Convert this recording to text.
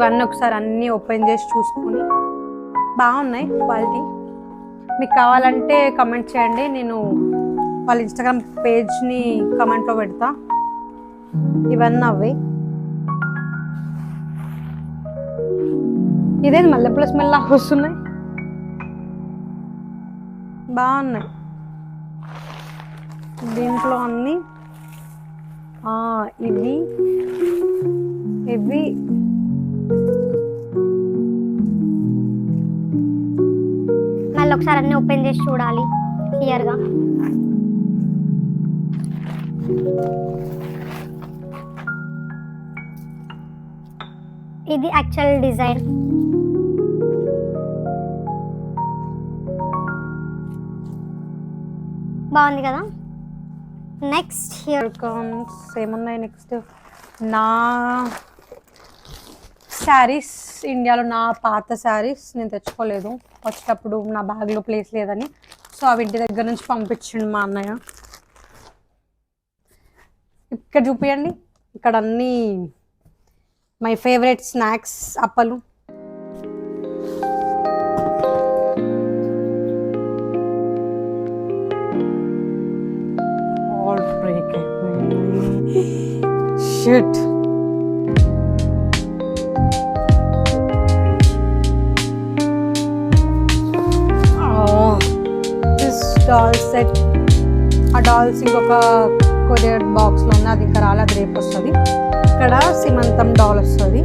ఇవన్నీ ఒకసారి అన్నీ ఓపెన్ చేసి చూసుకొని. బాగున్నాయి క్వాలిటీ. మీకు కావాలంటే కమెంట్ చేయండి. నేను వాళ్ళ ఇన్స్టాగ్రామ్ పేజ్ని కమెంట్లో పెడతా. ఇవన్నీ అవి ఇదేంది? మల్లెపూల స్మెల్ లాగా వస్తున్నాయి. బాగున్నాయి. దీంట్లో అన్నీ. ఇది ఇవి. మళ్ళీ ఒకసారి అన్ని ఓపెన్ చేసి చూడాలి. క్లియర్గా ఇది యాక్చువల్ డిజైన్ బాగుంది కదా? నెక్స్ట్ హియర్ కమ్స్ ఏమున్నాయి నెక్స్ట్ నా శారీస్ ఇండియాలో నా పాత శారీస్ నేను తెచ్చుకోలేదు. వచ్చేటప్పుడు నా బ్యాగ్లో ప్లేస్ లేదని. సో అవి ఇంటి దగ్గర నుంచి పంపించండి మా అన్నయ్య. ఇక్కడ చూపించండి ఇక్కడ అన్నీ మై ఫేవరెట్ స్నాక్స్ అప్పలు. All shit dolls doll set ఆ డాల్స్ ఇంకొక కొరియర్ బాక్స్లో ఉంది అది ఇంకా రాలేదు రేపు వస్తుంది. ఇక్కడ సిమంతం డాల్ వస్తుంది.